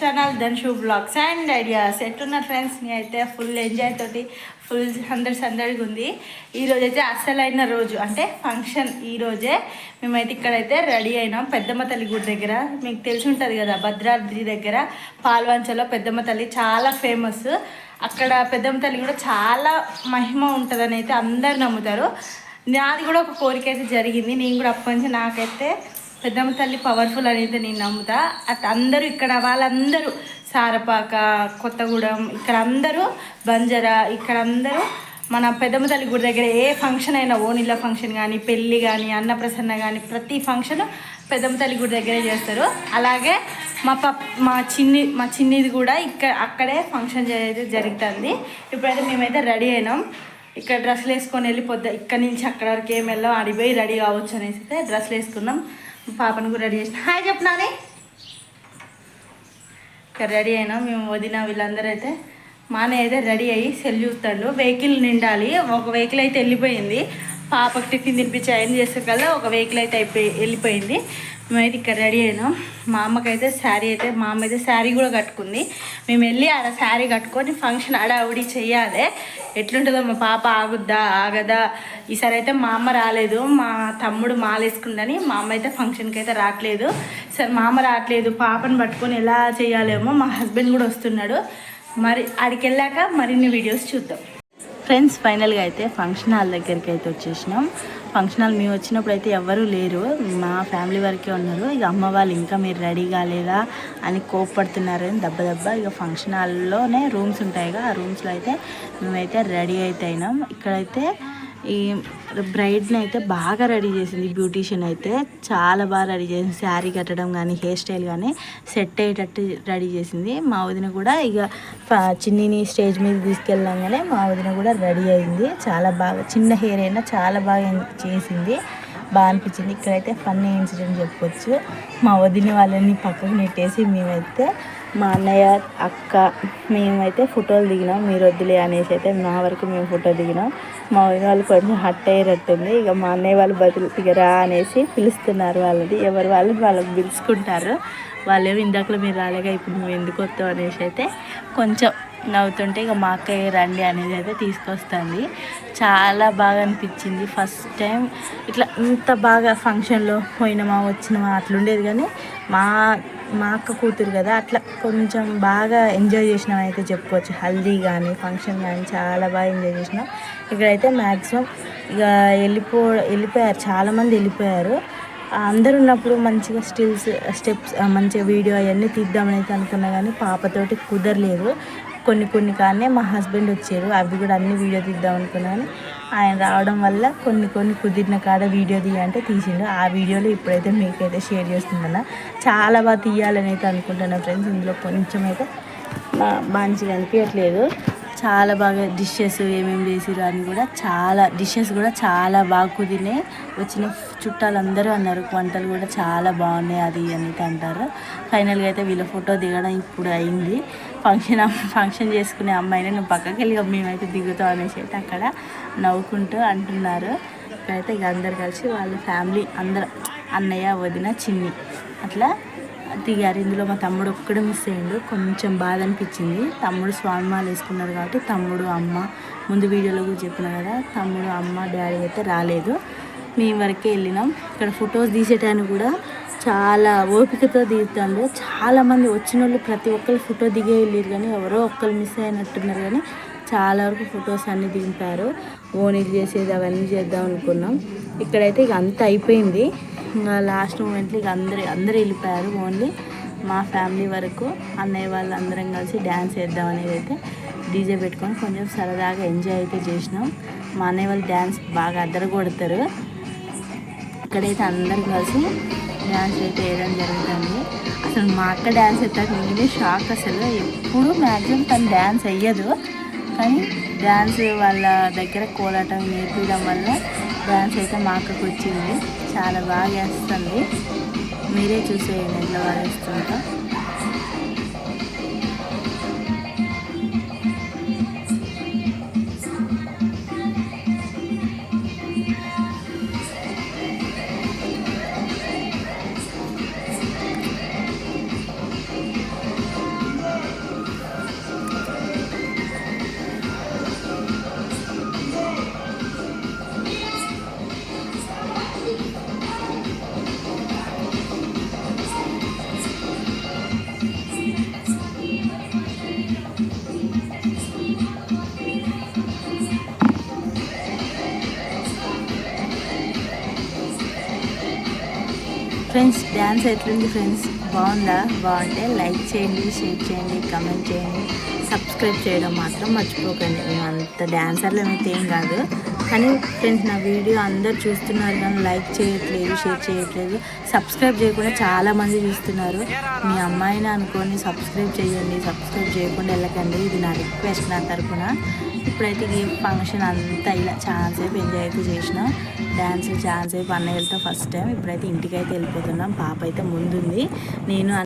Dhanush blogs and ideas ఎట్టున్న friends నేను అయితే ఫుల్ ఎంజాయ్ తోటి ఫుల్ సందడి సందడిగా ఉంది. ఈ అయితే అసలైన రోజు. అంటే ఫంక్షన్ ఈ రోజే. మేమైతే ఇక్కడైతే రెడీ అయినాం. పెద్దమ్మ తల్లి గుడి దగ్గర. మీకు తెలిసి ఉంటుంది కదా భద్రాద్రి దగ్గర పాల్వంచలో పెద్దమ్మ తల్లి చాలా ఫేమస్ అక్కడ పెద్దమ్మ తల్లి కూడా చాలా మహిమ ఉంటుందని అయితే అందరు నమ్ముతారు. నాది కూడా ఒక కోరిక అయితే జరిగింది. నేను కూడా అప్పటి నుంచి నాకైతే పెద్దమ్మ తల్లి పవర్ఫుల్ అనేది నేను నమ్ముతా. అట్ అందరూ ఇక్కడ వాళ్ళందరూ సారపాక కొత్తగూడెం ఇక్కడ అందరూ బంజరా ఇక్కడ అందరూ మన పెద్దమ్మ తల్లి గుడి దగ్గర ఏ ఫంక్షన్ అయినా ఓనిళ్ళ ఫంక్షన్ కానీ పెళ్ళి కానీ అన్నప్రసన్న కానీ ప్రతి ఫంక్షన్ పెద్దమ్మ తల్లి గుడి దగ్గరే చేస్తారు. అలాగే మా పప్ మా చిన్ని మా చిన్నిది కూడా ఇక్కడ అక్కడే ఫంక్షన్ అయితే జరుగుతుంది. ఇప్పుడైతే మేమైతే రెడీ అయినాం. ఇక్కడ డ్రెస్సులు వేసుకొని వెళ్ళిపోద్దా. ఇక్కడ నుంచి అక్కడ వరకు ఏం వెళ్ళాం ఆడిపోయి రెడీ కావచ్చు అనేసి అయితే డ్రెస్సులు వేసుకున్నాం పాపను కూడా రెడీ చేసిన. హాయ్ చెప్పినానే ఇక్కడ రెడీ అయినాం మేము వదిన వీళ్ళందరూ అయితే మానే అయితే రెడీ అయ్యి సెల్ చూస్తాడు. వెహికల్ నిండాలి. ఒక వెహికల్ అయితే వెళ్ళిపోయింది. పాపకు టిఫిన్ తినిపించి ఆయన చేస్తారు కదా ఒక వెహికల్ అయితే అయిపోయి వెళ్ళిపోయింది. మేమైతే ఇక్కడ రెడీ అయినాం. మా అమ్మకైతే శారీ అయితే మా అమ్మ అయితే శారీ కూడా కట్టుకుంది. మేము వెళ్ళి ఆడ శారీ కట్టుకొని ఫంక్షన్ ఆడావిడి చెయ్యాలి ఎట్లుంటుందో మా పాప ఆగుద్దా ఆగదా? ఈసారి అయితే మా అమ్మ రాలేదు. మా తమ్ముడు మాలేసుకుందని మా అమ్మ అయితే ఫంక్షన్కి అయితే రావట్లేదు సరే మా అమ్మ రావట్లేదు పాపను పట్టుకొని ఎలా చేయాలేమో మా హస్బెండ్ కూడా వస్తున్నాడు. మరి ఆడికి వెళ్ళాక మరిన్ని వీడియోస్ చూద్దాం. ఫ్రెండ్స్ ఫైనల్గా అయితే ఫంక్షన్ హాల్ దగ్గరికి అయితే వచ్చేసినాం. ఫంక్షన్ హాల్ మేము వచ్చినప్పుడు అయితే ఎవరూ లేరు. మా ఫ్యామిలీ వరకే ఉన్నారు. ఇక అమ్మ వాళ్ళు ఇంకా మీరు రెడీ కాలేదా అని కోప్పడుతున్నారు. అని దెబ్బ దెబ్బ. ఇక ఫంక్షన్ హాల్లోనే రూమ్స్ ఉంటాయిగా ఆ రూమ్స్లో అయితే మేమైతే రెడీ అయితే అయినాం. ఇక్కడైతే ఈ బ్రైడ్ని అయితే బాగా రెడీ చేసింది. బ్యూటీషియన్ అయితే చాలా బాగా రెడీ చేసింది. శారీ కట్టడం కానీ హెయిర్ స్టైల్ కానీ సెట్ అయ్యేటట్టు రెడీ చేసింది. మా వదిన కూడా ఇక ఫ- చిన్నిని స్టేజ్ మీద తీసుకెళ్ళంగానే మా వదిన కూడా రెడీ అయింది. చాలా బాగా చిన్న హెయిర్ అయినా చాలా బాగా చేసింది. బాగా అనిపించింది. ఇక్కడైతే ఫన్నీ ఇన్సిడెంట్ చెప్పొచ్చు మా వదిన వాళ్ళని పక్కకు నెట్టేసి మేమైతే మా అన్నయ్య అక్క మేమైతే ఫోటోలు దిగినాం. మీరు వద్దులే అనేసి అయితే మా వరకు మేము ఫోటో దిగినాం. మా వదిన వాళ్ళు కొంచెం హట్ అయ్యేటట్టుంది. ఇక మా అన్నయ్య వాళ్ళు బదులు అనేసి పిలుస్తున్నారు వాళ్ళది ఎవరు వాళ్ళు వాళ్ళకి పిలుచుకుంటారు. వాళ్ళేమో ఇందాకలో మీరు రాలేగా ఇప్పుడు నువ్వు ఎందుకు వస్తావు అనేసి అయితే కొంచెం నవ్వుతుంటే ఇక మా అక్కయ్య రండి అనేది అయితే తీసుకొస్తుంది. చాలా బాగా అనిపించింది. ఫస్ట్ టైం ఇట్లా ఇంత బాగా ఫంక్షన్లో పోయినమా వచ్చినమా అట్లుండేది కానీ మా మా అక్క కూతురు కదా అట్లా కొంచెం బాగా ఎంజాయ్ చేసినాం అయితే చెప్పుకోవచ్చు. హల్దీ కానీ ఫంక్షన్ కానీ చాలా బాగా ఎంజాయ్ చేసినాం. ఇక్కడైతే మ్యాక్సిమం ఇక వెళ్ళిపో వెళ్ళిపోయారు. చాలామంది వెళ్ళిపోయారు. అందరు ఉన్నప్పుడు మంచిగా స్టిల్స్ స్టెప్స్ మంచిగా వీడియో అవన్నీ తీద్దామని అయితే అనుకున్నా కానీ పాపతోటి కుదరలేదు. కొన్ని కొన్ని కానీ మా హస్బెండ్ వచ్చారు. అవి కూడా అన్ని వీడియో తీద్దాం అనుకున్నాను. ఆయన రావడం వల్ల కొన్ని కొన్ని కుదిరిన కాడ వీడియో తీయంటే తీసిండు. ఆ వీడియోలో ఇప్పుడైతే మీకైతే షేర్ చేస్తుందన్న చాలా బాగా తీయాలని అయితే అనుకుంటున్నాను ఫ్రెండ్స్. ఇందులో కొంచెం అయితే మా- మంచిగా అనిపించట్లేదు చాలా బాగా డిషెస్ ఏమేమి చేసిరు అని కూడా చాలా డిషెస్ కూడా చాలా బాగా కుదిరినాయి. వచ్చిన చుట్టాలందరూ అన్నారు వంటలు కూడా చాలా బాగున్నాయి అది అని అంటారు. ఫైనల్గా అయితే వీళ్ళ ఫోటో దిగడం ఇప్పుడు అయింది. ఫంక్షన్ ఫంక్షన్ చేసుకునే అమ్మాయిని నువ్వు పక్కకి వెళ్ళి మేమైతే దిగుతాం అనేసి అయితే అక్కడ నవ్వుకుంటూ అంటున్నారు. ఇక్కడైతే ఇక అందరు కలిసి వాళ్ళ ఫ్యామిలీ అందరు అన్నయ్య వదిన చిన్ని అట్లా దిగారు. ఇందులో మా తమ్ముడు ఒక్కడు మిస్ అయ్యిండు. కొంచెం బాధ అనిపించింది. తమ్ముడు స్వామిమాలు వేసుకున్నారు కాబట్టి తమ్ముడు అమ్మ ముందు వీడియోలో కూడా చెప్పిన కదా తమ్ముడు అమ్మ డాడీ అయితే రాలేదు. మేము వరకే వెళ్ళినాం. ఇక్కడ ఫొటోస్ తీసేటానికి కూడా చాలా ఓపికతో దిగుతాడు చాలా మంది వచ్చిన వాళ్ళు ప్రతి ఒక్కరు ఫోటో దిగే వెళ్ళారు కానీ ఎవరో ఒక్కరు మిస్ అయినట్టున్నారు కానీ చాలా వరకు ఫొటోస్ అన్నీ దింపారు. ఓనీలు చేసేది అవన్నీ చేద్దాం అనుకున్నాం. ఇక్కడైతే ఇక అంతా అయిపోయింది. ఇంకా లాస్ట్ మూమెంట్లో ఇక అందరూ అందరూ వెళ్ళిపోయారు ఓన్లీ మా ఫ్యామిలీ వరకు. అన్నయ్య వాళ్ళు అందరం కలిసి డ్యాన్స్ వేద్దాం అనేది అయితే డీజే పెట్టుకొని కొంచెం సరదాగా ఎంజాయ్ అయితే చేసినాం. మా అన్నయ్య వాళ్ళు డ్యాన్స్ బాగా అద్దరు కొడతారు ఇక్కడైతే అందరం కలిసి డ్యాన్స్ అయితే వేయడం జరుగుతుంది. అసలు మా అక్క డ్యాన్స్ అయితే నేనే షాక్ అసలు. ఎప్పుడు మ్యాక్సిమం తను డ్యాన్స్ వేయదు. కానీ డ్యాన్స్ వాళ్ళ దగ్గర కోలాటం నేర్పించడం వల్ల డ్యాన్స్ అయితే మా అక్కకు వచ్చింది. చాలా బాగా వేస్తుంది. మీరే చూసేయండి ఎట్లా వాళ్ళు వేస్తుంటా ఫ్రెండ్స్ డ్యాన్స్ ఎట్లుంది ఫ్రెండ్స్. బాగుందా? బాగుంటే లైక్ చేయండి షేర్ చేయండి కమెంట్ చేయండి. సబ్స్క్రైబ్ చేయడం మాత్రం మర్చిపోకండి. మేము అంత డ్యాన్సర్లు అయితే ఏం కాదు. కానీ ఫ్రెండ్స్ నా వీడియో అందరు చూస్తున్నారు కానీ లైక్ చేయట్లేదు షేర్ చేయట్లేదు. సబ్స్క్రైబ్ చేయకుండా చాలామంది చూస్తున్నారు. మీ అమ్మాయిని అనుకొని సబ్స్క్రైబ్ చేయండి సబ్స్క్రైబ్ చేయకుండా వెళ్ళకండి. ఇది నా రిక్వెస్ట్ నా తరఫున ఇప్పుడైతే ఈ ఫంక్షన్ అంతా ఇలా చాలాసేపు ఎంజాయ్ అయితే చేసినాం. డ్యాన్స్ చాలాసేపు అన్నయ్యలతో ఫస్ట్ టైం ఇప్పుడైతే ఇంటికి అయితే వెళ్ళిపోతున్నాం. పాప అయితే ముందుంది. నేను